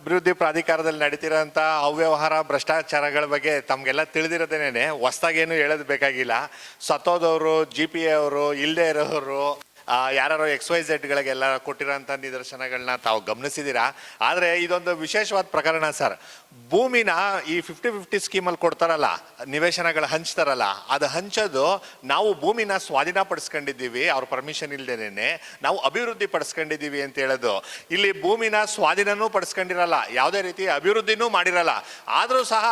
ಅಭಿವೃದ್ಧಿ ಪ್ರಾಧಿಕಾರದಲ್ಲಿ ನಡೀತಿರೋಂಥ ಅವ್ಯವಹಾರ, ಭ್ರಷ್ಟಾಚಾರಗಳ ಬಗ್ಗೆ ತಮಗೆಲ್ಲ ತಿಳಿದಿರೋದೇನೆ ಹೊಸ್ದಾಗೇನು ಹೇಳೋದು ಬೇಕಾಗಿಲ್ಲ. ಸತ್ತೋದವರು ಜಿ ಪಿ ಎ ಅವರು ಇಲ್ಲದೆ ಇರೋರು. ಯಾರು ಎಕ್ಸ್ ವೈ ಝೆಡ್ಗಳಿಗೆಲ್ಲ ಕೊಟ್ಟಿರೋಂಥ ನಿದರ್ಶನಗಳನ್ನ ತಾವು ಗಮನಿಸಿದ್ದೀರಾ? ಆದರೆ ಇದೊಂದು ವಿಶೇಷವಾದ ಪ್ರಕರಣ ಸರ್. ಭೂಮಿನ ಈ ಫಿಫ್ಟಿ ಫಿಫ್ಟಿ ಸ್ಕೀಮಲ್ಲಿ ಕೊಡ್ತಾರಲ್ಲ, ನಿವೇಶನಗಳು ಹಂಚ್ತಾರಲ್ಲ, ಅದು ಹಂಚೋದು ನಾವು ಭೂಮಿನ ಸ್ವಾಧೀನ ಪಡಿಸ್ಕೊಂಡಿದ್ದೀವಿ ಅವ್ರ ಪರ್ಮಿಷನ್ ಇಲ್ಲದೇನೆ ನಾವು ಅಭಿವೃದ್ಧಿ ಪಡಿಸ್ಕೊಂಡಿದ್ದೀವಿ ಅಂತ ಹೇಳೋದು. ಇಲ್ಲಿ ಭೂಮಿನ ಸ್ವಾಧೀನನೂ ಪಡಿಸ್ಕೊಂಡಿರಲ್ಲ, ಯಾವುದೇ ರೀತಿ ಅಭಿವೃದ್ಧಿನೂ ಮಾಡಿರಲ್ಲ. ಆದರೂ ಸಹ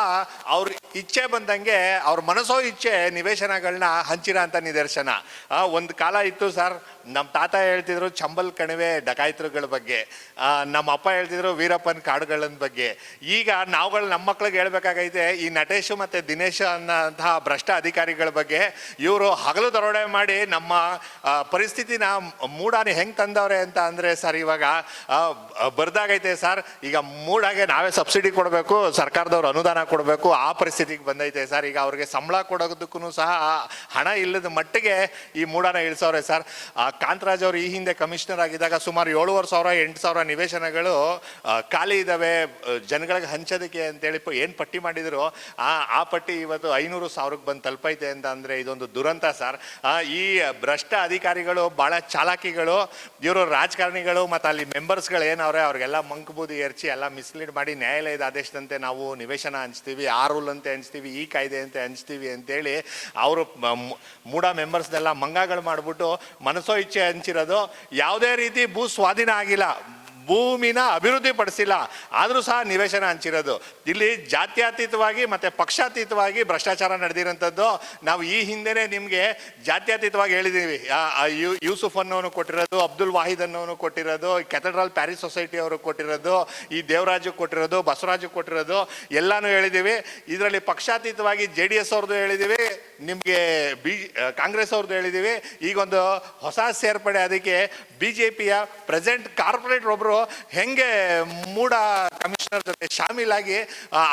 ಅವ್ರ ಇಚ್ಛೆ ಬಂದಂಗೆ ಅವ್ರ ಮನಸ್ಸೋ ಇಚ್ಛೆ ನಿವೇಶನಗಳನ್ನ ಹಂಚಿರೋ ಅಂತ ನಿದರ್ಶನ. ಒಂದು ಕಾಲ ಇತ್ತು ಸರ್ ನಮ್ಮ ತಾತ ಹೇಳ್ತಿದ್ರು ಚಂಬಲ್ ಕಣಿವೆ ಡಕಾಯಿತರುಗಳ ಬಗ್ಗೆ. ನಮ್ಮ ಅಪ್ಪ ಹೇಳ್ತಿದ್ರು ವೀರಪ್ಪನ ಕಾಡುಗಳ ಬಗ್ಗೆ. ಈಗ ನಾವುಗಳು ನಮ್ಮ ಮಕ್ಳಿಗೆ ಹೇಳ್ಬೇಕಾಗೈತೆ ಈ ನಟೇಶು ಮತ್ತು ದಿನೇಶ್ ಅನ್ನೋಂತಹ ಭ್ರಷ್ಟ ಅಧಿಕಾರಿಗಳ ಬಗ್ಗೆ ಇವರು ಹಗಲು ದರೋಡೆ ಮಾಡಿ ನಮ್ಮ ಪರಿಸ್ಥಿತಿನ ಮೂಡಾನೆ ಹೆಂಗೆ ತಂದವ್ರೆ ಅಂತ ಅಂದರೆ ಸರ್ ಇವಾಗ ಬರ್ದಾಗೈತೆ ಸರ್ ಈಗ ಮೂಡಾಗೆ ನಾವೇ ಸಬ್ಸಿಡಿ ಕೊಡಬೇಕು ಸರ್ಕಾರದವ್ರು ಅನುದಾನ ಕೊಡಬೇಕು ಆ ಪರಿಸ್ಥಿತಿಗೆ ಬಂದೈತೆ ಸರ್. ಈಗ ಅವ್ರಿಗೆ ಸಂಬಳ ಕೊಡೋದಕ್ಕೂ ಸಹ ಹಣ ಇಲ್ಲದ ಮಟ್ಟಿಗೆ ಈ ಮೂಡಾನ ಇಳಿಸೋರೆ ಸರ್. ಆ, ಕಾಂತರಾಜ್ ಅವರು ಈ ಹಿಂದೆ ಕಮಿಷನರ್ ಆಗಿದ್ದಾಗ ಸುಮಾರು ಏಳುವರೆ ಸಾವಿರ, ಎಂಟು ಸಾವಿರ ನಿವೇಶನಗಳು ಖಾಲಿ ಇದ್ದಾವೆ ಜನಗಳಿಗೆ ಹಂಚೋದಕ್ಕೆ ಅಂತೇಳಿ ಏನು ಪಟ್ಟಿ ಮಾಡಿದ್ರು? ಆ ಆ ಪಟ್ಟಿ ಇವತ್ತು ಐನೂರು ಸಾವಿರಕ್ಕೆ ಬಂದು ತಲುಪೈತೆ ಅಂತ ಅಂದರೆ ಇದೊಂದು ದುರಂತ ಸರ್. ಈ ಭ್ರಷ್ಟ ಅಧಿಕಾರಿಗಳು ಭಾಳ ಚಾಲಾಕಿಗಳು, ಇವರು ರಾಜಕಾರಣಿಗಳು ಮತ್ತು ಅಲ್ಲಿ ಮೆಂಬರ್ಸ್ಗಳು ಏನವ್ರೆ ಅವ್ರಿಗೆಲ್ಲ ಮಂಕಬೂದಿ ಎರಚಿ ಎಲ್ಲ ಮಿಸ್ಲೀಡ್ ಮಾಡಿ ನ್ಯಾಯಾಲಯದ ಆದೇಶದಂತೆ ನಾವು ನಿವೇಶನ ಹಂಚ್ತೀವಿ, ಆ ರೂಲ್ ಅಂತೆ ಹಂಚ್ತೀವಿ, ಈ ಕಾಯ್ದೆ ಅಂತೆ ಹಂಚ್ತೀವಿ ಅಂತೇಳಿ ಅವರು ಮೂಡ ಮೆಂಬರ್ಸ್ನೆಲ್ಲ ಮಂಗಗಳು ಮಾಡಿಬಿಟ್ಟು ಮನಸ್ಸೋ ಇಚ್ಛೆ ಹಂಚಿರೋದು ಯಾವುದೇ ರೀತಿ ಭೂ ಸ್ವಾಧೀನ ಆಗಿಲ್ಲ. ಭೂಮಿನ ಅಭಿವೃದ್ಧಿ ಪಡಿಸಿಲ್ಲ ಆದರೂ ಸಹ ನಿವೇಶನ ಹಂಚಿರೋದು. ಇಲ್ಲಿ ಜಾತ್ಯತೀತವಾಗಿ ಮತ್ತು ಪಕ್ಷಾತೀತವಾಗಿ ಭ್ರಷ್ಟಾಚಾರ ನಡೆದಿರೋಂಥದ್ದು. ನಾವು ಈ ಹಿಂದೆನೇ ನಿಮಗೆ ಜಾತ್ಯತೀತವಾಗಿ ಹೇಳಿದ್ದೀವಿ ಯೂಸುಫ್ ಅನ್ನೋನು ಕೊಟ್ಟಿರೋದು, ಅಬ್ದುಲ್ ವಾಹಿದ್ ಅನ್ನೋನು ಕೊಟ್ಟಿರೋದು ಕೆಥಡ್ರಲ್ ಪ್ಯಾರಿಸ್ ಸೊಸೈಟಿ ಅವರು ಕೊಟ್ಟಿರೋದು, ಈ ದೇವರಾಜು ಕೊಟ್ಟಿರೋದು, ಬಸವರಾಜು ಕೊಟ್ಟಿರೋದು, ಎಲ್ಲಾನು ಹೇಳಿದ್ದೀವಿ ಇದರಲ್ಲಿ ಪಕ್ಷಾತೀತವಾಗಿ ಜೆ ಡಿ ಎಸ್ ಅವ್ರದ್ದು ಹೇಳಿದ್ದೀವಿ ನಿಮಗೆ ಬಿ ಕಾಂಗ್ರೆಸ್ ಅವ್ರದ್ದು ಹೇಳಿದ್ದೀವಿ ಈಗೊಂದು ಹೊಸ ಸೇರ್ಪಡೆ, ಅದಕ್ಕೆ ಬಿ ಜೆ ಪಿಯ ಪ್ರೆಸೆಂಟ್ ಕಾರ್ಪೊರೇಟ್ ಒಬ್ಬರು ಹೆಂಗೆ ಮೂಡ ಕಮಿಷನರ್ ಜೊತೆ ಶಾಮೀಲಾಗಿ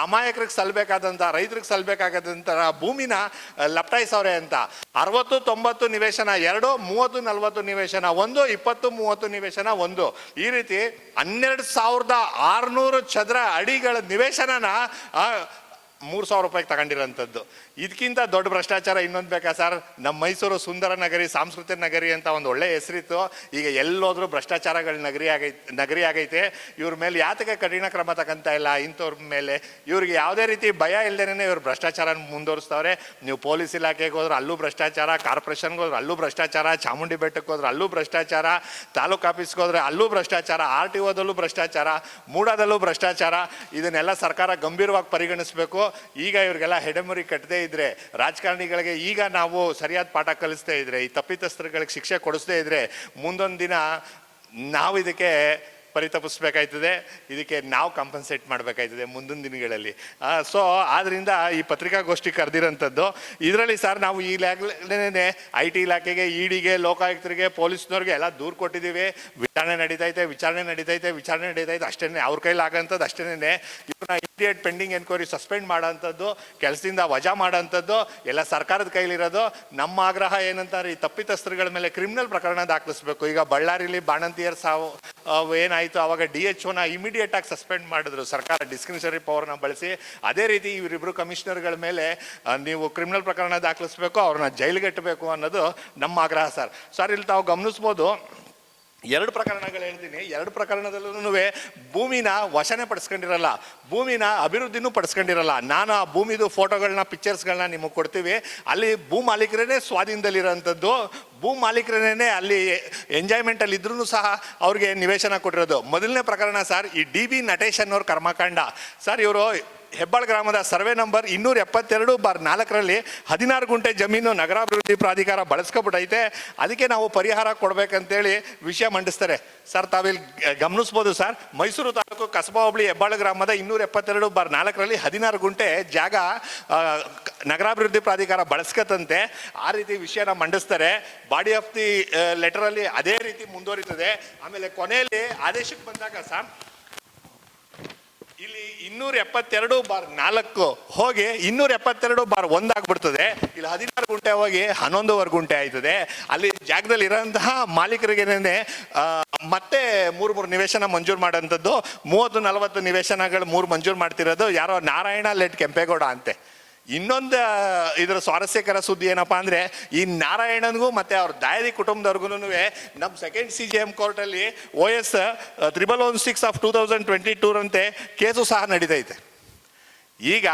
ಅಮಾಯಕರಿಗೆ ಸಲ್ಲಬೇಕಾದಂಥ ರೈತರಿಗೆ ಸಲ್ಲಬೇಕಾಗದಂಥ ಭೂಮಿನ ಲಪ್ಟಾಯಿಸವ್ರೆ ಅಂತ. ಅರವತ್ತು, ತೊಂಬತ್ತು ನಿವೇಶನ ಎರಡು, ಮೂವತ್ತು, ನಲವತ್ತು ನಿವೇಶನ ಒಂದು, ಇಪ್ಪತ್ತು, ಮೂವತ್ತು ನಿವೇಶನ ಒಂದು. ಈ ರೀತಿ ಹನ್ನೆರಡು ಸಾವಿರದ ಆರುನೂರು ಚದರ ಅಡಿಗಳ ನಿವೇಶನನ ಮೂರು ಸಾವಿರ ರೂಪಾಯಿಗೆ ತಗೊಂಡಿರೋಂಥದ್ದು. ಇದಕ್ಕಿಂತ ದೊಡ್ಡ ಭ್ರಷ್ಟಾಚಾರ ಇನ್ನೊಂದು ಬೇಕಾ ಸರ್? ನಮ್ಮ ಮೈಸೂರು ಸುಂದರ ನಗರಿ, ಸಾಂಸ್ಕೃತಿಕ ನಗರಿ ಅಂತ ಒಂದು ಒಳ್ಳೆ ಹೆಸರಿತ್ತು. ಈಗ ಎಲ್ಲೋದ್ರೂ ಭ್ರಷ್ಟಾಚಾರಗಳ ನಗರಿ ಆಗೈತೆ ನಗರಿ ಆಗೈತೆ. ಇವ್ರ ಮೇಲೆ ಯಾತಕ್ಕೆ ಕಠಿಣ ಕ್ರಮ ತಗೊಂತ ಇಲ್ಲ. ಇಂಥವ್ರ ಮೇಲೆ ಇವ್ರಿಗೆ ಯಾವುದೇ ರೀತಿ ಭಯ ಇಲ್ದೇನೆ ಇವ್ರು ಭ್ರಷ್ಟಾಚಾರ ಮುಂದುವರಿಸ್ತವ್ರೆ. ನೀವು ಪೊಲೀಸ್ ಇಲಾಖೆಗೆ ಹೋದ್ರೆ ಅಲ್ಲೂ ಭ್ರಷ್ಟಾಚಾರ, ಕಾರ್ಪೊರೇಷನ್ಗೆ ಹೋದ್ರೆ ಅಲ್ಲೂ ಭ್ರಷ್ಟಾಚಾರ, ಚಾಮುಂಡಿ ಬೆಟ್ಟಕ್ಕೆ ಹೋದ್ರೆ ಅಲ್ಲೂ ಭ್ರಷ್ಟಾಚಾರ, ತಾಲೂಕು ಆಫೀಸ್ಗೆ ಹೋದ್ರೆ ಅಲ್ಲೂ ಭ್ರಷ್ಟಾಚಾರ, ಆರ್ ಟಿ ಓದಲ್ಲೂ ಭ್ರಷ್ಟಾಚಾರ, ಮೂಡಾದಲ್ಲೂ ಭ್ರಷ್ಟಾಚಾರ. ಇದನ್ನೆಲ್ಲ ಸರ್ಕಾರ ಗಂಭೀರವಾಗಿ ಪರಿಗಣಿಸಬೇಕು. ಈಗ ಇವ್ರಿಗೆಲ್ಲ ಹೆಡೆಮುರಿ ಕಟ್ಟದೇ ಇದ್ರೆ, ರಾಜಕಾರಣಿಗಳಿಗೆ ಈಗ ನಾವು ಸರಿಯಾದ ಪಾಠ ಕಲಿಸ್ದೇ ಇದ್ರೆ, ಈ ತಪ್ಪಿತಸ್ಥರುಗಳಿಗೆ ಶಿಕ್ಷೆ ಕೊಡಿಸದೇ ಇದ್ರೆ, ಮುಂದೊಂದು ದಿನ ನಾವು ಇದಕ್ಕೆ ಪರಿತಪಿಸ್ಬೇಕಾಯ್ತದೆ, ಇದಕ್ಕೆ ನಾವು ಕಾಂಪನ್ಸೇಟ್ ಮಾಡಬೇಕಾಯ್ತದೆ ಮುಂದಿನ ದಿನಗಳಲ್ಲಿ. ಸೊ ಆದ್ದರಿಂದ ಈ ಪತ್ರಿಕಾಗೋಷ್ಠಿ ಕರೆದಿರೋಂಥದ್ದು, ಇದರಲ್ಲಿ ಸರ್ ನಾವು ಈಗಾಗಲೇ ಐ ಟಿ ಇಲಾಖೆಗೆ, ಇಡಿಗೆ, ಲೋಕಾಯುಕ್ತರಿಗೆ, ಪೊಲೀಸ್ನವ್ರಿಗೆ ಎಲ್ಲ ದೂರು ಕೊಟ್ಟಿದ್ದೀವಿ. ವಿಚಾರಣೆ ನಡೀತೈತೆ ವಿಚಾರಣೆ ನಡೀತೈತೆ ವಿಚಾರಣೆ ನಡೀತೈತೆ ಅಷ್ಟೇ ಅವ್ರ ಕೈಲಿ ಆಗೋಂಥದ್ದು ಅಷ್ಟೇ ಇಮಿಡಿಯೇಟ್ ಪೆಂಡಿಂಗ್ ಎನ್ಕ್ವೈರಿ ಸಸ್ಪೆಂಡ್ ಮಾಡೋಂಥದ್ದು, ಕೆಲಸದಿಂದ ವಜಾ ಮಾಡೋಂಥದ್ದು, ಎಲ್ಲ ಸರ್ಕಾರದ ಕೈಲಿರೋದು, ನಮ್ಮ ಆಗ್ರಹ ಏನಂತಾರೆ, ಈ ತಪ್ಪಿತಸ್ಥರುಗಳ ಮೇಲೆ ಕ್ರಿಮಿನಲ್ ಪ್ರಕರಣ ದಾಖಲಿಸಬೇಕು. ಈಗ ಬಳ್ಳಾರಿಲಿ ಬಾಣಂತಿಯರ್ ಸಾವು ಏನಾಯಿತು ಆವಾಗ ಡಿ ಎಚ್ ಒನ ಇಮಿಡಿಯೇಟಾಗಿ ಸಸ್ಪೆಂಡ್ ಮಾಡಿದ್ರು. ಸರ್ಕಾರ ಡಿಸ್ಕ್ರಿಮಿನರಿ ಪವರ್ನ ಬಳಸಿ, ಅದೇ ರೀತಿ ಇವರಿಬ್ಬರು ಕಮಿಷನರ್ಗಳ ಮೇಲೆ ನೀವು ಕ್ರಿಮಿನಲ್ ಪ್ರಕರಣ ದಾಖಲಿಸಬೇಕು, ಅವ್ರನ್ನ ಜೈಲಿಗೆಟ್ಟಬೇಕು ಅನ್ನೋದು ನಮ್ಮ ಆಗ್ರಹ ಸರ್. ಸರ್, ಇಲ್ಲಿ ತಾವು ಗಮನಿಸ್ಬೋದು ಎರಡು ಪ್ರಕರಣಗಳು ಹೇಳ್ತೀನಿ. ಎರಡು ಪ್ರಕರಣದಲ್ಲೂ ಭೂಮಿನ ವಶನೆ ಪಡಿಸ್ಕೊಂಡಿರಲ್ಲ. ಭೂಮಿನ ಅಭಿವೃದ್ಧಿನೂ ಪಡಿಸ್ಕೊಂಡಿರಲ್ಲ. ನಾನು ಆ ಭೂಮಿದು ಫೋಟೋಗಳನ್ನ ಪಿಕ್ಚರ್ಸ್ಗಳನ್ನ ನಿಮಗೆ ಕೊಡ್ತೀವಿ. ಅಲ್ಲಿ ಭೂ ಮಾಲೀಕರೇ ಸ್ವಾಧೀನದಲ್ಲಿರೋಂಥದ್ದು. ಭೂ ಮಾಲೀಕರೇ ಅಲ್ಲಿ ಎಂಜಾಯ್ಮೆಂಟಲ್ಲಿ ಇದ್ರೂ ಸಹ ಅವ್ರಿಗೆ ನಿವೇಶನ ಕೊಟ್ಟಿರೋದು. ಮೊದಲನೇ ಪ್ರಕರಣ ಸರ್, ಈ ಡಿ ಬಿ ನಟೇಶ್ ಅನ್ನೋರು ಕರ್ಮಕಾಂಡ. ಸರ್, ಇವರು ಹೆಬ್ಬಾಳ್ ಗ್ರಾಮದ ಸರ್ವೆ ನಂಬರ್ ಇನ್ನೂರ ಎಪ್ಪತ್ತೆರಡು ಬಾರ್ ನಾಲ್ಕರಲ್ಲಿ ಹದಿನಾರು ಗುಂಟೆ ಜಮೀನು ನಗರಾಭಿವೃದ್ಧಿ ಪ್ರಾಧಿಕಾರ ಬಳಸ್ಕೊಬಿಟ್ಟೈತೆ. ಅದಕ್ಕೆ ನಾವು ಪರಿಹಾರ ಕೊಡಬೇಕಂತೇಳಿ ವಿಷಯ ಮಂಡಿಸ್ತಾರೆ. ಸರ್ ತಾವಿಲ್ಲಿ ಗಮನಿಸ್ಬೋದು ಸರ್, ಮೈಸೂರು ತಾಲೂಕು ಕಸಬಾ ಹೋಬಳಿ ಹೆಬ್ಬಾಳ ಗ್ರಾಮದ ಇನ್ನೂರ ಎಪ್ಪತ್ತೆರಡು ಬಾರ್ ನಾಲ್ಕರಲ್ಲಿ ಹದಿನಾರು ಗುಂಟೆ ಜಾಗ ನಗರಾಭಿವೃದ್ಧಿ ಪ್ರಾಧಿಕಾರ ಬಳಸ್ಕತ್ತಂತೆ. ಆ ರೀತಿ ವಿಷಯನ ಮಂಡಿಸ್ತಾರೆ. ಬಾಡಿ ಆಫ್ ದಿ ಲೆಟರಲ್ಲಿ ಅದೇ ರೀತಿ ಮುಂದುವರಿತದೆ. ಆಮೇಲೆ ಕೊನೆಯಲ್ಲಿ ಆದೇಶಕ್ಕೆ ಬಂದಾಗ ಸರ್ ಇಲ್ಲಿ ಇನ್ನೂರ ಎಪ್ಪತ್ತೆರಡು ಬಾರ್ ನಾಲ್ಕು ಹೋಗಿ ಇನ್ನೂರ ಎಪ್ಪತ್ತೆರಡು ಬಾರ್ ಒಂದಾಗ್ಬಿಡ್ತದೆ ಇಲ್ಲಿ ಹದಿನಾರು ಗುಂಟೆ ಹೋಗಿ ಹನ್ನೊಂದುವರೆ ಗುಂಟೆ ಆಯ್ತದೆ. ಅಲ್ಲಿ ಜಾಗದಲ್ಲಿ ಇರೋಂತಹ ಮಾಲೀಕರಿಗೇನೆ ಮತ್ತೆ ಮೂರು ಮೂರು ನಿವೇಶನ ಮಂಜೂರು ಮಾಡೋಂಥದ್ದು ಮೂವತ್ತು ನಲವತ್ತು ನಿವೇಶನಗಳು ಮೂರು ಮಂಜೂರು ಮಾಡ್ತಿರೋದು. ಯಾರೋ ನಾರಾಯಣ ಲೆಟ್ ಕೆಂಪೇಗೌಡ ಅಂತೆ. ಇನ್ನೊಂದು, ಇದರ ಸ್ವಾರಸ್ಯಕರ ಸುದ್ದಿ ಏನಪ್ಪಾ ಅಂದರೆ, ಈ ನಾರಾಯಣನಿಗೂ ಮತ್ತು ಅವ್ರ ದಾಯದಿ ಕುಟುಂಬದವ್ರಿಗೂ ನಮ್ಮ ಸೆಕೆಂಡ್ ಸಿ ಜಿ ಎಂ ಕೋರ್ಟಲ್ಲಿ O S triple one six of two thousand twenty ಟೂರಂತೆ case ಸಹ ನಡೀತೈತೆ. ಈಗ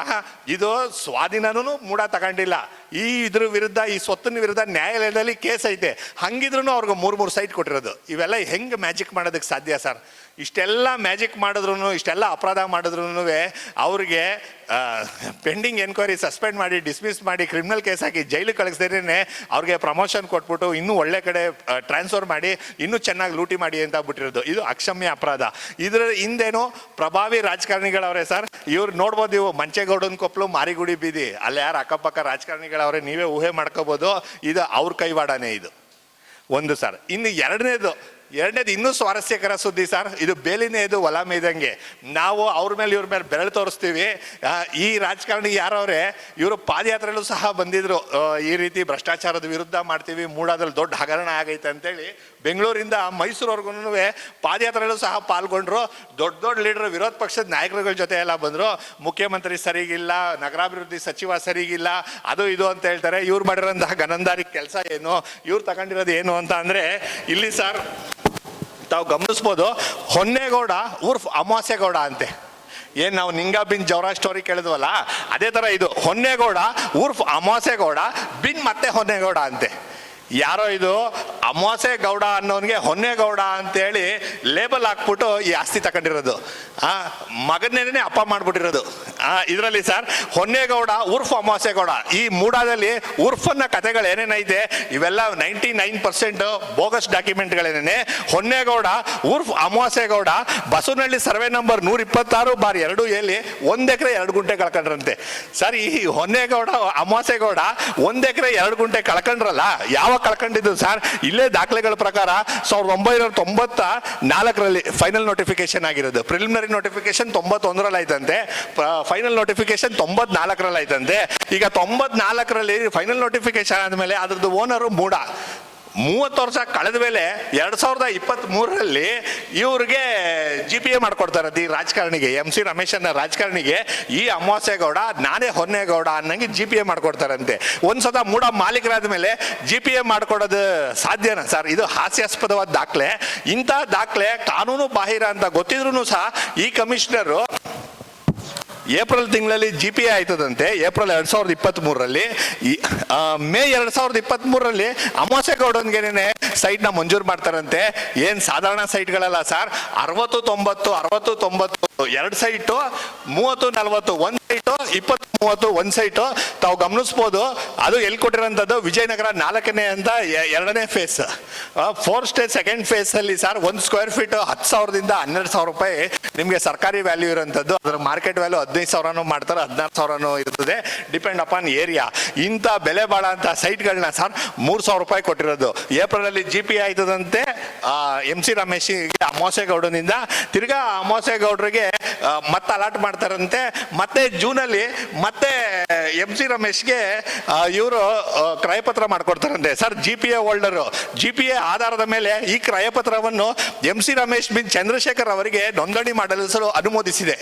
ಇದು ಸ್ವಾಧೀನನೂ ಮೂಡ ತಗೊಂಡಿಲ್ಲ. ಈ ಇದ್ರ ವಿರುದ್ಧ, ಈ ಸ್ವತ್ತಿನ ವಿರುದ್ಧ ನ್ಯಾಯಾಲಯದಲ್ಲಿ ಕೇಸ್ ಐತೆ. ಹಂಗಿದ್ರು ಅವ್ರಿಗೆ ಮೂರು ಮೂರು ಸೈಟ್ ಕೊಟ್ಟಿರೋದು. ಇವೆಲ್ಲ ಹೆಂಗೆ ಮ್ಯಾಜಿಕ್ ಮಾಡೋದಕ್ಕೆ ಸಾಧ್ಯ ಸರ್? ಇಷ್ಟೆಲ್ಲ ಮ್ಯಾಜಿಕ್ ಮಾಡಿದ್ರು ಇಷ್ಟೆಲ್ಲ ಅಪರಾಧ ಮಾಡಿದ್ರು ಅವ್ರಿಗೆ ಪೆಂಡಿಂಗ್ ಎನ್ಕ್ವೈರಿ ಸಸ್ಪೆಂಡ್ ಮಾಡಿ ಡಿಸ್ಮಿಸ್ ಮಾಡಿ ಕ್ರಿಮಿನಲ್ ಕೇಸ್ ಹಾಕಿ ಜೈಲಿಗೆ ಕಳಿಸ್ದೇನೆ ಅವ್ರಿಗೆ ಪ್ರಮೋಷನ್ ಕೊಟ್ಬಿಟ್ಟು ಇನ್ನೂ ಒಳ್ಳೆ ಕಡೆ ಟ್ರಾನ್ಸ್ಫರ್ ಮಾಡಿ, ಇನ್ನೂ ಚೆನ್ನಾಗಿ ಲೂಟಿ ಮಾಡಿ ಅಂತ ಬಿಟ್ಟಿರೋದು ಇದು ಅಕ್ಷಮ್ಯ ಅಪರಾಧ. ಇದರ ಹಿಂದೇನು ಪ್ರಭಾವಿ ರಾಜಕಾರಣಿಗಳವ್ರೆ ಸರ್, ಇವ್ರು ನೋಡ್ಬೋದು ಇವು ಮಂಚೇಗೌಡನ ಕೊಪ್ಪಲು ಮಾರಿಗುಡಿ ಬೀದಿ. ಅಲ್ಲಿ ಯಾರು ಅಕ್ಕಪಕ್ಕ ರಾಜಕಾರಣಿಗಳವ್ರೆ, ನೀವೇ ಊಹೆ ಮಾಡ್ಕೋಬೋದು. ಇದು ಅವ್ರ ಕೈವಾಡನೇ ಇದು. ಒಂದು ಸರ್. ಇನ್ನು ಎರಡನೇದು ಎರಡನೇದು ಇನ್ನೂ ಸ್ವಾರಸ್ಯಕರ ಸುದ್ದಿ ಸರ್. ಇದು ಬೇಲಿನೇ ಇದು ಹೊಲ ಮೇದಂಗೆ ನಾವು ಅವ್ರ ಮೇಲೆ ಇವ್ರ ಮೇಲೆ ಬೆರಳು ತೋರಿಸ್ತೀವಿ. ಈ ರಾಜಕಾರಣಿ ಯಾರವ್ರೆ, ಇವರು ಪಾದಯಾತ್ರೆಯಲ್ಲೂ ಸಹ ಬಂದಿದ್ರು. ಈ ರೀತಿ ಭ್ರಷ್ಟಾಚಾರದ ವಿರುದ್ಧ ಮಾಡ್ತೀವಿ ಮೂಡಾದಲ್ಲಿ ದೊಡ್ಡ ಹಗರಣ ಆಗೈತೆ ಅಂತೇಳಿ ಬೆಂಗಳೂರಿಂದ ಮೈಸೂರವರೆಗೂ ಪಾದಯಾತ್ರೆಯಲ್ಲೂ ಸಹ ಪಾಲ್ಗೊಂಡ್ರು. ದೊಡ್ಡ ದೊಡ್ಡ ಲೀಡರ್ ವಿರೋಧ ಪಕ್ಷದ ನಾಯಕರುಗಳ ಜೊತೆ ಎಲ್ಲ ಬಂದರು. ಮುಖ್ಯಮಂತ್ರಿ ಸರಿಗಿಲ್ಲ, ನಗರಾಭಿವೃದ್ಧಿ ಸಚಿವ ಸರಿಗಿಲ್ಲ, ಅದು ಇದು ಅಂತ ಹೇಳ್ತಾರೆ. ಇವ್ರು ಮಾಡಿರೋಂತಹ ಗನಂದಾರಿ ಕೆಲಸ ಏನು, ಇವ್ರು ತಗೊಂಡಿರೋದು ಏನು ಅಂತ ಅಂದರೆ, ಇಲ್ಲಿ ಸರ್, ತಾವು ಗಮನಿಸ್ಬೋದು, ಹೊನ್ನೇಗೌಡ ಊರ್ಫ್ ಅಮಾವಾಸ್ಯಗೌಡ ಅಂತೆ. ಏನು ನಾವು ನಿಂಗ ಬಿನ್ ಜವರ ಸ್ಟೋರಿ ಕೇಳಿದ್ವಲ್ಲ, ಅದೇ ಥರ ಇದು, ಹೊನ್ನೇಗೌಡ ಊರ್ಫ್ ಅಮಾವಾಸ್ಯಗೌಡ ಬಿನ್ ಮತ್ತೆ ಹೊನ್ನೇಗೌಡ ಅಂತೆ. ಯಾರೋ ಇದು ಅಮಾವಾಸ್ಯೆ ಗೌಡ ಅನ್ನೋನಿಗೆ ಹೊನ್ನೇಗೌಡ ಅಂತೇಳಿ ಲೇಬಲ್ ಹಾಕ್ಬಿಟ್ಟು ಈ ಆಸ್ತಿ ತಗೊಂಡಿರೋದು ಆ ಮಗನ್ನೇನೆ ಅಪ್ಪ ಮಾಡ್ಬಿಟ್ಟಿರೋದು. ಇದರಲ್ಲಿ ಸರ್, ಹೊನ್ನೇಗೌಡ, ಉರ್ಫ್ ಅಮಾವಾಸ್ಯೆ ಗೌಡ ಈ ಮೂಡಾದಲ್ಲಿ ಉರ್ಫನ್ನ ಕಥೆಗಳು ಏನೇನೈತೆ ಇವೆಲ್ಲ ನೈಂಟಿ ನೈನ್ ಪರ್ಸೆಂಟ್ ಬೋಗಸ್ ಡಾಕ್ಯುಮೆಂಟ್ಗಳೇನೇನೆ. ಹೊನ್ನೇಗೌಡ, ಉರ್ಫ್ ಅಮಾವಾಸ್ಯೆ ಗೌಡ ಬಸವನಹಳ್ಳಿ ಸರ್ವೆ ನಂಬರ್ ನೂರ ಇಪ್ಪತ್ತಾರು ಬಾರ್ ಎರಡು ಎಲ್ಲಿ ಒಂದು ಎಕರೆ ಎರಡು ಗುಂಟೆ ಕಳ್ಕೊಂಡ್ರಂತೆ. ಸರ್, ಈ ಹೊನ್ನೇಗೌಡ ಅಮಾವಾಸ್ಯೆ ಗೌಡ ಒಂದ್ ಎಕರೆ ಎರಡು ಗುಂಟೆ ಕಳ್ಕೊಂಡ್ರಲ್ಲ, ಯಾವಾಗ ಕಳ್ಕೊಂಡಿದ್ದು ಸರ್? ಇಲ್ಲೇ ದಾಖಲೆಗಳ ಪ್ರಕಾರ ಸಾವಿರದ ಒಂಬೈನೂರ ತೊಂಬತ್ತ ನಾಲ್ಕರಲ್ಲಿ ಫೈನಲ್ ನೋಟಿಫಿಕೇಶನ್ ಆಗಿರೋದು. ಪ್ರಿಲಿಮಿನರಿ ನೋಟಿಫಿಕೇಶನ್ ತೊಂಬತ್ತೊಂದರಲ್ಲಿ ಆಯ್ತಂತೆ ಫೈನಲ್ ನೋಟಿಫಿಕೇಶನ್ ತೊಂಬತ್ನಾಲ್ಕರಲ್ಲಿ ಆಯ್ತಂತೆ. ಈಗ ತೊಂಬತ್ನಾಲ್ಕರಲ್ಲಿ ಫೈನಲ್ ನೋಟಿಫಿಕೇಶನ್ ಆದಮೇಲೆ ಅದ್ರದ್ದು ಓನರು ಮೂಡ. ಮೂವತ್ತು ವರ್ಷ ಕಳೆದ ಮೇಲೆ ಎರಡ್ ಸಾವಿರದ ಇಪ್ಪತ್ತ್ ಮೂರರಲ್ಲಿ ಇವ್ರಿಗೆ ಜಿ ಪಿ ಎ ಮಾಡ್ಕೊಡ್ತಾರೆ ಈ ರಾಜಕಾರಣಿಗೆ ಎಂ ಸಿ ರಮೇಶನ್ನ ರಾಜಕಾರಣಿಗೆ. ಈ ಅಮಾವಾಸ್ಯಗೌಡ ನಾನೇ ಹೊನ್ನೇಗೌಡ ಅನ್ನಂಗೆ ಜಿ ಪಿ ಎ ಮಾಡ್ಕೊಡ್ತಾರಂತೆ. ಒಂದ್ಸತ ಮೂಡ ಮಾಲೀಕರಾದ ಮೇಲೆ ಜಿ ಪಿ ಎ ಮಾಡ್ಕೊಡೋದು ಸಾಧ್ಯನಾ ಸರ್? ಇದು ಹಾಸ್ಯಾಸ್ಪದವಾದ ದಾಖಲೆ. ಇಂಥ ದಾಖಲೆ ಕಾನೂನು ಬಾಹಿರ ಅಂತ ಗೊತ್ತಿದ್ರು ಸಹ ಈ ಕಮಿಷನರು ಏಪ್ರಿಲ್ ತಿಂಗಳಲ್ಲಿ ಜಿ ಪಿ ಎ ಆಯ್ತದಂತೆ, ಏಪ್ರಿಲ್ ಎರಡು ಸಾವಿರದ ಇಪ್ಪತ್ತ್ ಮೂರರಲ್ಲಿ ಮೇ ಎರಡ್ ಸಾವಿರದ ಇಪ್ಪತ್ತ್ ಮೂರರಲ್ಲಿ ಅಮಾವಾಸ್ಯ ಗೌಡನ್ಗೆನೆ ಸೈಟ್ನ ಮಂಜೂರು ಮಾಡ್ತಾರಂತೆ. ಏನ್ ಸಾಧಾರಣ ಸೈಟ್ಗಳಲ್ಲ ಸರ್? ಅರವತ್ತು, ತೊಂಬತ್ತು ಅರವತ್ತು, ತೊಂಬತ್ತು, ಎರಡು ಸೈಟು, ಮೂವತ್ತು, ನಲವತ್ತು, ಒಂದು ಸೈಟು, ಇಪ್ಪತ್ತು, ಮೂವತ್ತು, ಒಂದು ಸೈಟು. ತಾವು ಗಮನಿಸ್ಬೋದು, ಅದು ಎಲ್ಲಿ ಕೊಟ್ಟಿರೋಂಥದ್ದು? ವಿಜಯನಗರ ನಾಲ್ಕನೇ ಅಂತ ಎರಡನೇ phase. Four stage second phase ಅಲ್ಲಿ ಸರ್, ಒಂದು ಸ್ಕ್ವೇರ್ ಫೀಟ್ ಹತ್ತು ಸಾವಿರದಿಂದ ಹನ್ನೆರಡು ಸಾವಿರ ರೂಪಾಯಿ ನಿಮಗೆ ಸರ್ಕಾರಿ ವ್ಯಾಲ್ಯೂ ಇರೋಂಥದ್ದು. ಅದರ ಮಾರ್ಕೆಟ್ ವ್ಯಾಲ್ಯೂ ಹದಿನೈದು ಸಾವಿರನೂ ಮಾಡ್ತಾರೆ, ಹದಿನಾರು ಸಾವಿರನೂ ಇರ್ತದೆ. ಡಿಪೆಂಡ್ ಅಪಾನ್ ಏರಿಯಾ ಇಂಥ ಬೆಲೆ ಬಾಳ ಅಂತ ಸೈಟ್ಗಳನ್ನ ಸರ್, ಮೂರು ಸಾವಿರ ರೂಪಾಯಿ ಕೊಟ್ಟಿರೋದು. ಏಪ್ರಿಲ್ ಅಲ್ಲಿ ಜಿ ಪಿ ಆಯ್ತದಂತೆ ಎಂ ಸಿ ರಮೇಶ್ ಅಮಾವಾಸ್ಯ ಗೌಡನಿಂದ ತಿರ್ಗಾ ಅಮಾವಾಸ್ಯ ಗೌಡ್ರಿಗೆ ಮತ್ತೆ ಅಲಾಟ್ ಮಾಡ್ತಾರಂತೆ. ಮತ್ತೆ ಜೂನಲ್ಲಿ ಮತ್ತೆ ಎಂ ಸಿ ರಮೇಶ್ಗೆ ಇವರು ಕ್ರಯಪತ್ರ ಮಾಡ್ಕೊಡ್ತಾರಂತೆ. Sir G P A holder G P A ಆಧಾರದ ಮೇಲೆ ಈ ಕ್ರಯಪತ್ರವನ್ನು ಎಂ ಸಿ ರಮೇಶ್ ಬಿನ್ ಚಂದ್ರಶೇಖರ್ ಅವರಿಗೆ ನೋಂದಣಿ ಮಾಡಲು ಅನುಮೋದಿಸಿದೆ.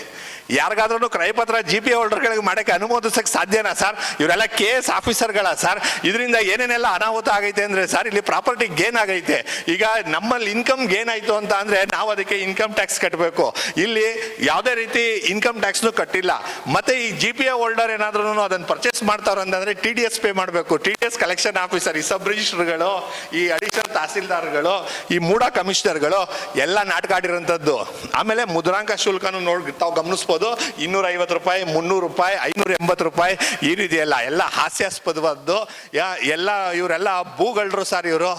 ಯಾರಿಗಾದ್ರೂ ಕ್ರಯಪತ್ರ ಜಿ ಪಿ ಎ ಹೋಲ್ಡರ್ಗಳಿಗೆ ಮಾಡಕ್ಕೆ ಅನುಮೋದಿಸಕ್ಕೆ ಸಾಧ್ಯನಾ ಸರ್? ಇವರೆಲ್ಲ ಕೆ ಎಸ್ ಆಫೀಸರ್ಗಳ ಸರ್. ಇದರಿಂದ ಏನೇನೆಲ್ಲ ಅನಾಹುತ ಆಗೈತೆ ಅಂದ್ರೆ ಸರ್, ಇಲ್ಲಿ ಪ್ರಾಪರ್ಟಿ ಗೇನ್ ಆಗೈತೆ. ಈಗ ನಮ್ಮಲ್ಲಿ ಇನ್ಕಮ್ ಗೇನ್ ಆಯ್ತು ಅಂತ ಅಂದ್ರೆ ನಾವು ಅದಕ್ಕೆ ಇನ್ಕಮ್ ಟ್ಯಾಕ್ಸ್ ಕಟ್ಟಬೇಕು ಇಲ್ಲಿ ಯಾವುದೇ ರೀತಿ ಇನ್ಕಮ್ ಟ್ಯಾಕ್ಸ್ನು ಕಟ್ಟಿಲ್ಲ. ಮತ್ತೆ ಈ ಜಿ ಪಿ ಎ ಹೋಲ್ಡರ್ ಏನಾದ್ರೂ ಅದನ್ನು ಪರ್ಚೇಸ್ ಮಾಡ್ತಾರ ಅಂತಂದ್ರೆ ಟಿ ಡಿ ಎಸ್ ಪೇ ಮಾಡಬೇಕು. T D S collection officer ಈ ಸಬ್ ರಿಜಿಸ್ಟರ್ಗಳು ಈ ಅಡಿಷನಲ್ ತಹಸೀಲ್ದಾರ್ಗಳು, ಈ ಮೂಡ ಕಮಿಷನರ್ಗಳು ಎಲ್ಲ ನಾಟಕ ಆಡಿರೋಂಥದ್ದು ಆಮೇಲೆ ಮುದ್ರಾಂಕ ಶುಲ್ಕನೂ ನೋಡಿ, ತಾವು ಗಮನಿಸ್ಬೋದು. ಇನ್ನೂರ ಐವತ್ತು ರೂಪಾಯಿ, ಮುನ್ನೂರು ರೂಪಾಯಿ ಐನೂರ ಎಂಬತ್ತು ರೂಪಾಯಿ ಈ ರೀತಿ ಎಲ್ಲ ಎಲ್ಲ ಹಾಸ್ಯಾಸ್ಪದವಾದ್ದು ಎಲ್ಲ ಇವರೆಲ್ಲ ಭೂಗಳರು ಸರ್ ಇವರು.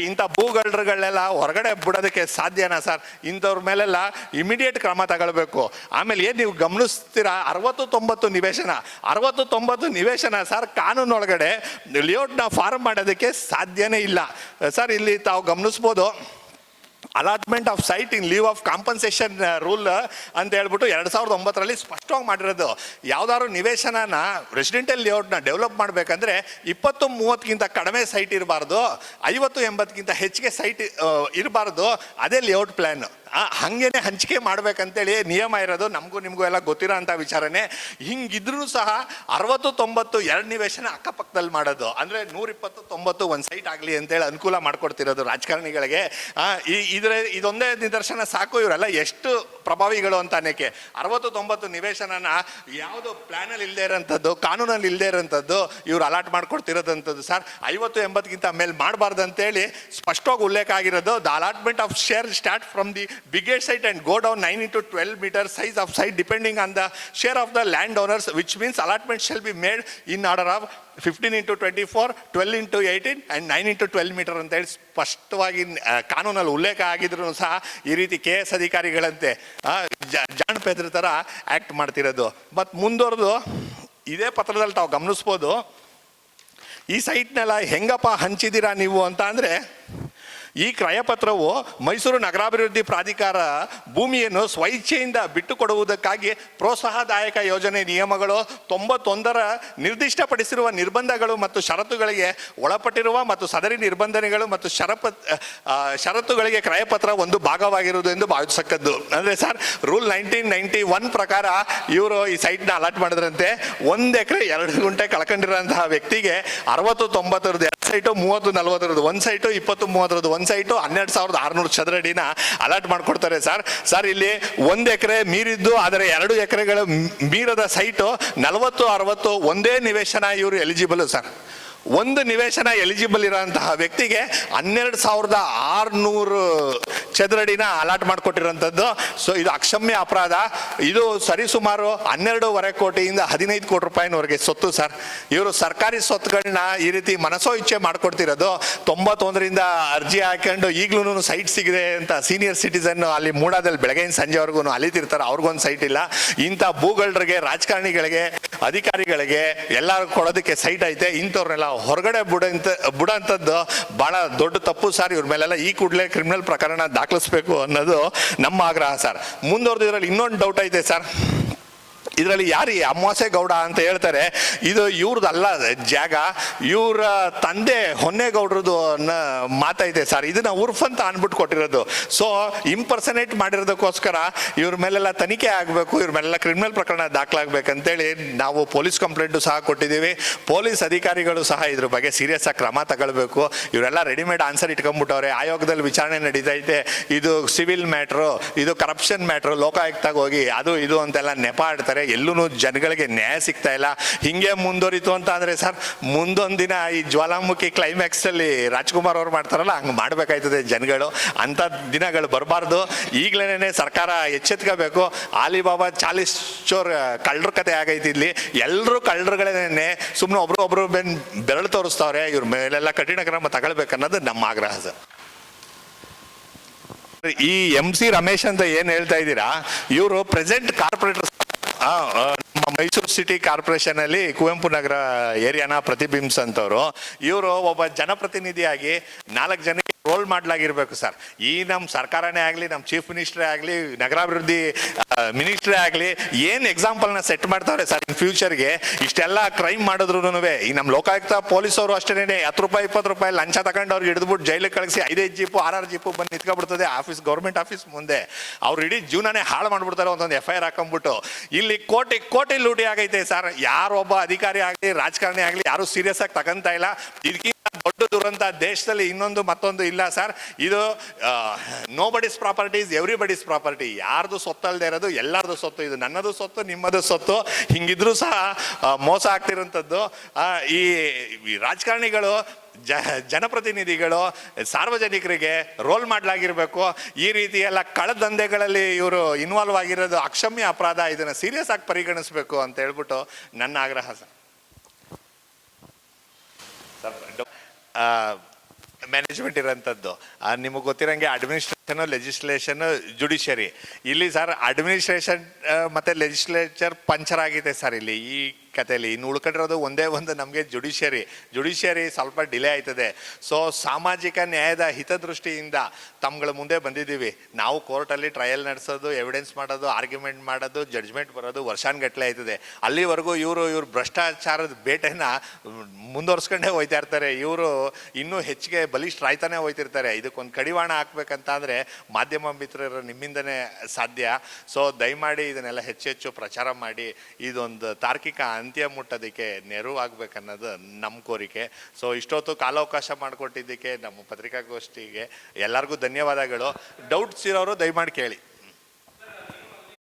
ಇಂಥ ಭೂಗಳ್ರುಗಳನ್ನೆಲ್ಲ ಹೊರಗಡೆ ಬಿಡೋದಕ್ಕೆ ಸಾಧ್ಯನಾ ಸರ್? ಇಂಥವ್ರ ಮೇಲೆಲ್ಲ ಇಮಿಡಿಯೇಟ್ ಕ್ರಮ ತಗೊಳ್ಬೇಕು. ಆಮೇಲೆ ಏನು ನೀವು ಗಮನಿಸ್ತೀರಾ? ಅರವತ್ತು ತೊಂಬತ್ತು ನಿವೇಶನ. ಅರವತ್ತು ತೊಂಬತ್ತು ನಿವೇಶನ ಸರ್, ಕಾನೂನೊಳಗಡೆ ಲೇಔಟ್ನ ಫಾರ್ಮ್ ಮಾಡೋದಕ್ಕೆ ಸಾಧ್ಯನೇ ಇಲ್ಲ. ಸರ್, ಇಲ್ಲಿ ತಾವು ಗಮನಿಸ್ಬೋದು. Allotment of site in lieu of compensation rule ಅಂತ ಹೇಳ್ಬಿಟ್ಟು ಎರಡು ಸಾವಿರದ ಒಂಬತ್ತರಲ್ಲಿ ಸ್ಪಷ್ಟವಾಗಿ ಮಾಡಿರೋದು. ಯಾವ್ದಾದ್ರು ನಿವೇಶನನ ರೆಸಿಡೆಂಟಲ್ ಲೇಔಟ್ನ ಡೆವಲಪ್ ಮಾಡಬೇಕಂದ್ರೆ ಇಪ್ಪತ್ತು, ಮೂವತ್ತಕ್ಕಿಂತ ಕಡಿಮೆ ಸೈಟ್ ಇರಬಾರ್ದು. ಐವತ್ತು, ಎಂಬತ್ತಕ್ಕಿಂತ ಹೆಚ್ಚಿಗೆ ಸೈಟ್ ಇರಬಾರ್ದು. ಅದೇ ಲೇಔಟ್ ಪ್ಲ್ಯಾನ್ ಹಂಗೇನೆ ಹಂಚಿಕೆ ಮಾಡ್ಬೇಕಂತೇಳಿ ನಿಯಮ ಇರೋದು, ನಮಗೂ ನಿಮಗೂ ಎಲ್ಲ ಗೊತ್ತಿರೋ ಅಂಥ ವಿಚಾರನೇ. ಹಿಂಗಿದ್ರೂ ಸಹ ಅರವತ್ತು, ತೊಂಬತ್ತು ಎರಡು ನಿವೇಶನ ಅಕ್ಕಪಕ್ಕದಲ್ಲಿ ಮಾಡೋದು. ಅಂದರೆ ನೂರಿಪ್ಪತ್ತು, ತೊಂಬತ್ತು ಒಂದು ಸೈಟ್ ಆಗಲಿ ಅಂತೇಳಿ ಅನುಕೂಲ ಮಾಡ್ಕೊಡ್ತಿರೋದು ರಾಜಕಾರಣಿಗಳಿಗೆ. ಈ ಇದರ ಇದೊಂದೇ ನಿದರ್ಶನ ಸಾಕು ಇವರೆಲ್ಲ ಎಷ್ಟು ಪ್ರಭಾವಿಗಳು ಅಂತ ಅನ್ನಕ್ಕೆ ಅರವತ್ತು, ತೊಂಬತ್ತು ನಿವೇಶನನ ಯಾವುದು ಪ್ಲ್ಯಾನಲ್ಲಿ ಇಲ್ಲದೆ ಇರೋಂಥದ್ದು ಕಾನೂನಲ್ಲಿ ಇಲ್ಲದೆ ಇರೋಂಥದ್ದು, ಇವ್ರು ಅಲಾಟ್ ಮಾಡ್ಕೊಡ್ತಿರೋದಂಥದ್ದು ಸರ್. ಐವತ್ತು ಎಂಬತ್ತಕ್ಕಿಂತ ಮೇಲೆ ಮಾಡಬಾರ್ದು ಅಂತೇಳಿ ಸ್ಪಷ್ಟವಾಗಿ ಉಲ್ಲೇಖ ಆಗಿರೋದು, the allotment of share start from the site and go down nine into twelve metre size of site depending on the share of the land owners which means allotment shall be made in order of fifteen into twenty four twelve into eighteen and nine into twelve metre ಅಂತೇಳಿ ಸ್ಪಷ್ಟವಾಗಿ ಕಾನೂನಲ್ಲಿ ಉಲ್ಲೇಖ ಆಗಿದ್ರು ಸಹ ಈ ರೀತಿ K S ಅಧಿಕಾರಿಗಳಂತೆ ಆ, ಜ- ಥರ ಆ್ಯಕ್ಟ್ ಮಾಡ್ತಿರೋದು. ಮತ್ತು ಮುಂದುವರೆದು ಇದೇ ಪತ್ರದಲ್ಲಿ ತಾವು ಗಮನಿಸ್ಬೋದು ಈ ಸೈಟ್ನೆಲ್ಲ ಹೆಂಗಪ್ಪ ಹಂಚಿದ್ದೀರಾ ನೀವು ಅಂತ ಅಂದರೆ ಈ ಕ್ರಯಪತ್ರವು ಮೈಸೂರು ನಗರಾಭಿವೃದ್ಧಿ ಪ್ರಾಧಿಕಾರ ಭೂಮಿಯನ್ನು ಸ್ವಇಚ್ಛೆಯಿಂದ ಬಿಟ್ಟುಕೊಡುವುದಕ್ಕಾಗಿ ಪ್ರೋತ್ಸಾಹದಾಯಕ ಯೋಜನೆ ನಿಯಮಗಳು ತೊಂಬತ್ತೊಂದರ ನಿರ್ದಿಷ್ಟಪಡಿಸಿರುವ ನಿರ್ಬಂಧಗಳು ಮತ್ತು ಷರತ್ತುಗಳಿಗೆ ಒಳಪಟ್ಟಿರುವ ಮತ್ತು ಸದರಿ ನಿರ್ಬಂಧನೆಗಳು ಮತ್ತು ಷರಪ ಷರತ್ತುಗಳಿಗೆ ಕ್ರಯಪತ್ರ ಒಂದು ಭಾಗವಾಗಿರುವುದು ಎಂದು ಭಾವಿಸಕ್ಕದ್ದು ಅಂದರೆ sir, rule nineteen ninety one ಪ್ರಕಾರ ಇವರು ಈ ಸೈಟ್ನ ಅಲಾಟ್ ಮಾಡಿದ್ರಂತೆ, ಒಂದು ಎಕರೆ ಎರಡು ಗುಂಟೆ ಕಳ್ಕೊಂಡಿರುವಂತಹ ವ್ಯಕ್ತಿಗೆ ಅರವತ್ತು ತೊಂಬತ್ತರದ್ದು ಎರಡು ಸೈಟು ಮೂವತ್ತು ನಲ್ವತ್ತರದ್ದು, ಒಂದು ಸೈಟು ಇಪ್ಪತ್ತು ಮೂವತ್ತರದ್ದು ಒಂದು ಸೈಟು ಹನ್ನೆರಡು ಸಾವಿರದ ಆರುನೂರು ಚದರಡಿನ ಅಲಾಟ್ ಮಾಡಿಕೊಡ್ತಾರೆ ಸರ್. ಸರ್, ಇಲ್ಲಿ ಒಂದು ಎಕರೆ ಮೀರಿದ್ದು, ಆದರೆ ಎರಡು ಎಕರೆಗಳ ಮೀರದ ಸೈಟು ನಲವತ್ತು, ಅರವತ್ತು ಒಂದೇ ನಿವೇಶನ ಇವರು ಎಲಿಜಿಬಲ್ ಸರ್. ಒಂದು ನಿವೇಶನ ಎಲಿಜಿಬಲ್ ಇರೋಂತಹ ವ್ಯಕ್ತಿಗೆ ಹನ್ನೆರಡು ಸಾವಿರದ ಆರುನೂರು ಚದರಡಿನ ಅಲಾಟ್ ಮಾಡಿಕೊಟ್ಟಿರೋಂಥದ್ದು. ಸೊ ಇದು ಅಕ್ಷಮ್ಯ ಅಪರಾಧ. ಇದು ಸರಿಸುಮಾರು ಹನ್ನೆರಡೂವರೆ ಕೋಟಿಯಿಂದ ಹದಿನೈದು ಕೋಟಿ ರೂಪಾಯಿನವರೆಗೆ ಸೊತ್ತು, ಸರ್. ಇವರು ಸರ್ಕಾರಿ ಸ್ವತ್ತುಗಳನ್ನ ಈ ರೀತಿ ಮನಸೋ ಇಚ್ಛೆ ಮಾಡ್ಕೊಡ್ತಿರೋದು. ತೊಂಬತ್ತೊಂದರಿಂದ ಅರ್ಜಿ ಹಾಕೊಂಡು ಈಗಲೂ ಸೈಟ್ ಸಿಗಿದೆ ಅಂತ ಸೀನಿಯರ್ ಸಿಟಿಸನ್ ಅಲ್ಲಿ ಮೂಡಾದಲ್ಲಿ ಬೆಳಗ್ಗೆಯಿಂದ ಸಂಜೆವರೆಗೂ ಅಲಿತಿರ್ತಾರೆ. ಅವ್ರಿಗೊಂದು ಸೈಟ್ ಇಲ್ಲ. ಇಂಥ ಭೂಗಳರಿಗೆ ರಾಜಕಾರಣಿಗಳಿಗೆ, ಅಧಿಕಾರಿಗಳಿಗೆ ಎಲ್ಲರೂ ಕೊಡೋದಕ್ಕೆ ಸೈಟ್ ಐತೆ. ಇಂಥವ್ರನ್ನೆಲ್ಲ ಹೊರಗಡೆ ಬುಡಂತ ಬಿಡೋಂಥದ್ದು ಭಾಳ ದೊಡ್ಡ ತಪ್ಪು ಸರ್. ಇವ್ರ ಮೇಲೆಲ್ಲ ಈ ಕೂಡಲೇ ಕ್ರಿಮಿನಲ್ ಪ್ರಕರಣ ದಾಖಲಿಸ್ಬೇಕು ಅನ್ನೋದು ನಮ್ಮ ಆಗ್ರಹ ಸರ್. ಮುಂದುವರೆದಿದ್ರಲ್ಲಿ ಇನ್ನೊಂದು ಡೌಟ್ ಐತೆ ಸರ್. ಇದರಲ್ಲಿ ಯಾರು ಈ ಅಮಾವಾಸ್ಯೆ ಗೌಡ ಅಂತ ಹೇಳ್ತಾರೆ, ಇದು ಇವ್ರದ್ದಲ್ಲ ಜಾಗ. ಇವರ ತಂದೆ ಹೊನ್ನೇಗೌಡ್ರದ್ದು ಮಾತೈತೆ ಸರ್. ಇದನ್ನ ಉರ್ಫ್ ಅಂತ ಅನ್ಬಿಟ್ಟು ಕೊಟ್ಟಿರೋದು. ಸೊ ಇಂಪರ್ಸನೇಟ್ ಮಾಡಿರೋದಕ್ಕೋಸ್ಕರ ಇವ್ರ ಮೇಲೆಲ್ಲ ತನಿಖೆ ಆಗಬೇಕು, ಇವ್ರ ಮೇಲೆಲ್ಲ ಕ್ರಿಮಿನಲ್ ಪ್ರಕರಣ ದಾಖಲಾಗಬೇಕಂತೇಳಿ ನಾವು ಪೊಲೀಸ್ ಕಂಪ್ಲೇಂಟು ಸಹ ಕೊಟ್ಟಿದ್ದೀವಿ. ಪೊಲೀಸ್ ಅಧಿಕಾರಿಗಳು ಸಹ ಇದ್ರ ಬಗ್ಗೆ ಸೀರಿಯಸ್ ಆಗಿ ಕ್ರಮ ತಗೊಳ್ಬೇಕು. ಇವರೆಲ್ಲ ರೆಡಿಮೇಡ್ ಆನ್ಸರ್ ಇಟ್ಕೊಂಡ್ಬಿಟ್ಟವ್ರೆ. ಆಯೋಗದಲ್ಲಿ ವಿಚಾರಣೆ ನಡೀತೈತೆ. ಇದು ಸಿವಿಲ್ ಮ್ಯಾಟ್ರು ಇದು ಕರಪ್ಷನ್ ಮ್ಯಾಟ್ರು ಲೋಕಾಯುಕ್ತಾಗ ಹೋಗಿ ಅದು, ಇದು ಅಂತೆಲ್ಲ ನೆಪ ಆಡ್ತಾರೆ. ಎಲ್ಲೂ ಜನಗಳಿಗೆ ನ್ಯಾಯ ಸಿಗ್ತಾ ಇಲ್ಲ. ಹಿಂಗೆ ಮುಂದುವರಿತು ಅಂತ ಅಂದ್ರೆ ಸರ್, ಮುಂದೊಂದು ದಿನ ಈ ಜ್ವಾಲಾಮುಖಿ ಕ್ಲೈಮ್ಯಾಕ್ಸ್ ಅಲ್ಲಿ ರಾಜ್ಕುಮಾರ್ ಅವ್ರು ಮಾಡ್ತಾರಲ್ಲ, ಹಂಗೆ ಮಾಡ್ಬೇಕಾಯ್ತದೆ ಜನಗಳು. ಅಂತ ದಿನಗಳು ಬರಬಾರ್ದು. ಈಗಲೇ ಸರ್ಕಾರ ಎಚ್ಚೆತ್ಕೋಬೇಕು. ಆಲಿಬಾಬಾ ಚಾಲಿಸ್ ಚೋರ್ ಕಳ್ಳರ ಕತೆ ಆಗೈತಿ ಇಲ್ಲಿ. ಎಲ್ಲರೂ ಕಳ್ಳರುಗಳೇನೆ. ಸುಮ್ಮನೆ ಒಬ್ರು ಒಬ್ರು ಬೆನ್ ಬೆರಳು ತೋರಿಸ್ತಾವ್ರೆ. ಇವ್ರ ಮೇಲೆಲ್ಲ ಕಠಿಣ ಕ್ರಮ ತಗೊಳ್ಬೇಕನ್ನೋದು ನಮ್ಮ ಆಗ್ರಹ ಸರ್. ಈ ಎಂ ಸಿ ರಮೇಶ್ ಅಂತ ಏನು ಹೇಳ್ತಾ ಇದ್ದೀರಾ? ಇವರು ಪ್ರೆಸೆಂಟ್ ಕಾರ್ಪೊರೇಟರ್ ನಮ್ಮ ಮೈಸೂರು ಸಿಟಿ ಕಾರ್ಪೊರೇಷನ್ ಅಲ್ಲಿ ಕುವೆಂಪು ನಗರ ಏರಿಯಾನ ಪ್ರತಿಬಿಂಬಿಸಂತವ್ರು. ಇವರು ಒಬ್ಬ ಜನಪ್ರತಿನಿಧಿಯಾಗಿ ನಾಲ್ಕು ಜನಕ್ಕೆ ರೋಲ್ ಮಾಡ್ಲಾಗಿರ್ಬೇಕು ಸರ್. ಈ ನಮ್ಮ ಸರ್ಕಾರನೇ ಆಗಲಿ ನಮ್ಮ ಚೀಫ್ ಮಿನಿಸ್ಟ್ರೇ ಆಗಲಿ, ನಗರಾಭಿವೃದ್ಧಿ ಮಿನಿಸ್ಟ್ರೇ ಆಗಲಿ, ಏನು ಎಕ್ಸಾಂಪಲ್ನ ಸೆಟ್ ಮಾಡ್ತಾವ್ರೆ ಸರ್ ಇನ್ ಫ್ಯೂಚರ್ಗೆ ಇಷ್ಟೆಲ್ಲ ಕ್ರೈಮ್ ಮಾಡಿದ್ರು ಈ ನಮ್ಮ ಲೋಕಾಯುಕ್ತ ಪೊಲೀಸವರು ಅಷ್ಟೇನೆ ಹತ್ತು ರೂಪಾಯಿ, ಇಪ್ಪತ್ತು ರೂಪಾಯಿ ಲಂಚ ತಗೊಂಡು ಅವ್ರಿಗೆ ಹಿಡಿದ್ಬಿಟ್ಟು ಜೈಲಿಗೆ ಕಳಿಸಿ ಐದೈದು ಜೀಪು, ಆರ್ ಆರ್ ಜೀಪು ಬಂದು ನಿಂತ್ಕೊಬಿಡ್ತದೆ ಆಫೀಸ್ ಗೌರ್ಮೆಂಟ್ ಆಫೀಸ್ ಮುಂದೆ. ಅವ್ರು ಇಡೀ ಜೀವನನೇ ಹಾಳು ಮಾಡಿಬಿಡ್ತಾರೆ ಒಂದೊಂದು ಎಫ್ ಐ ಆರ್ ಹಾಕೊಂಡ್ಬಿಟ್ಟು. ಇಲ್ಲಿ ಕೋಟಿ ಕೋಟಿ ಲೂಟಿ ಆಗೈತೆ ಸರ್ ಯಾರೊಬ್ಬ ಅಧಿಕಾರಿ ಆಗಲಿ, ರಾಜಕಾರಣಿ ಆಗಲಿ, ಯಾರು ಸೀರಿಯಸ್ ಆಗಿ ತಗೊಂತ ಇಲ್ಲ. ಇದಕ್ಕಿಂತ ದೊಡ್ಡ ದುರಂತ ದೇಶದಲ್ಲಿ ಇನ್ನೊಂದು ಮತ್ತೊಂದು ಇಲ್ಲ ಸರ್ ಇದು nobody's properties everybody's property ಯಾರ್ದು ಸೊತ್ತಲ್ದೇ ಇರೋದು ಎಲ್ಲರದು ಸೊತ್ತು. ಇದು ನನ್ನದು ಸೊತ್ತು, ನಿಮ್ಮದು ಸೊತ್ತು. ಹಿಂಗಿದ್ರೂ ಸಹ ಮೋಸ ಆಗ್ತಿರೋಂಥದ್ದು ಈ ರಾಜಕಾರಣಿಗಳು, ಜ, ಜನಪ್ರತಿನಿಧಿಗಳು, ಸಾರ್ವಜನಿಕರಿಗೆ ರೋಲ್ ಮಾಡಲಾಗಿರ್ಬೇಕು. ಈ ರೀತಿ ಎಲ್ಲ ಕಳದಂಧೆಗಳಲ್ಲಿ ಇವರು ಇನ್ವಾಲ್ವ್ ಆಗಿರೋದು ಅಕ್ಷಮ್ಯ ಅಪರಾಧ. ಇದನ್ನು ಸೀರಿಯಸ್ ಆಗಿ ಪರಿಗಣಿಸಬೇಕು ಅಂತ ಹೇಳ್ಬಿಟ್ಟು ನನ್ನ ಆಗ್ರಹ ಸರ್ ಮ್ಯಾನೇಜ್ಮೆಂಟ್ ಇರೋಂಥದ್ದು. ನಿಮಗೆ ಗೊತ್ತಿರೋಂಗೆ ಅಡ್ಮಿನಿಸ್ಟ್ರೇಷನ್ ಲೆಜಿಸ್ಲೇಷನ್ ಜುಡಿಷರಿ ಇಲ್ಲಿ ಸರ್ ಅಡ್ಮಿನಿಸ್ಟ್ರೇಷನ್ ಮತ್ತು ಲೆಜಿಸ್ಲೇಚರ್ ಪಂಚರ್ ಆಗಿದೆ ಸರ್ ಇಲ್ಲಿ. ಈ ಕಥೆಯಲ್ಲಿ ಇನ್ನು ಉಳ್ಕೊಂಡಿರೋದು ಒಂದೇ ಒಂದು ನಮಗೆ ಜುಡಿಷಿಯರಿ. ಜುಡಿಷಿಯರಿ ಸ್ವಲ್ಪ ಡಿಲೇ ಆಯ್ತದೆ. ಸೊ ಸಾಮಾಜಿಕ ನ್ಯಾಯದ ಹಿತದೃಷ್ಟಿಯಿಂದ ತಮ್ಗಳ ಮುಂದೆ ಬಂದಿದ್ದೀವಿ. ನಾವು ಕೋರ್ಟಲ್ಲಿ ಟ್ರಯಲ್ ನಡೆಸೋದು ಎವಿಡೆನ್ಸ್ ಮಾಡೋದು ಆರ್ಗ್ಯುಮೆಂಟ್ ಮಾಡೋದು ಜಡ್ಜ್ಮೆಂಟ್ ಬರೋದು ವರ್ಷಾನ್ಗಟ್ಟಲೆ ಆಯ್ತದೆ. ಅಲ್ಲಿವರೆಗೂ ಇವರು ಇವರು ಭ್ರಷ್ಟಾಚಾರದ ಬೇಟೆನ ಮುಂದುವರ್ಸ್ಕೊಂಡೇ ಹೋಯ್ತಾ ಇರ್ತಾರೆ. ಇವರು ಇನ್ನೂ ಹೆಚ್ಚಿಗೆ ಬಲಿಷ್ಠರಾಯ್ತಾನೆ ಹೋಯ್ತಿರ್ತಾರೆ. ಇದಕ್ಕೊಂದು ಕಡಿವಾಣ ಹಾಕ್ಬೇಕಂತ ಅಂದರೆ ಮಾಧ್ಯಮ ಮಿತ್ರರು ನಿಮ್ಮಿಂದನೇ ಸಾಧ್ಯ. ಸೊ ದಯಮಾಡಿ ಇದನ್ನೆಲ್ಲ ಹೆಚ್ಚೆಚ್ಚು ಹೆಚ್ಚು ಪ್ರಚಾರ ಮಾಡಿ. ಇದೊಂದು ತಾರ್ಕಿಕ ಅಂತ್ಯ ಮುಟ್ಟೋದಕ್ಕೆ ನೆರವು ಆಗ್ಬೇಕನ್ನೋದು ನಮ್ಮ ಕೋರಿಕೆ. ಸೊ ಇಷ್ಟೊತ್ತು ಕಾಲಾವಕಾಶ ಮಾಡಿಕೊಟ್ಟಿದ್ದಕ್ಕೆ ನಮ್ಮ ಪತ್ರಿಕಾಗೋಷ್ಠಿಗೆ ಎಲ್ಲರಿಗೂ ಧನ್ಯವಾದಗಳು. ಡೌಟ್ಸ್ ಇರೋರು ದಯಮಾಡಿ ಕೇಳಿ.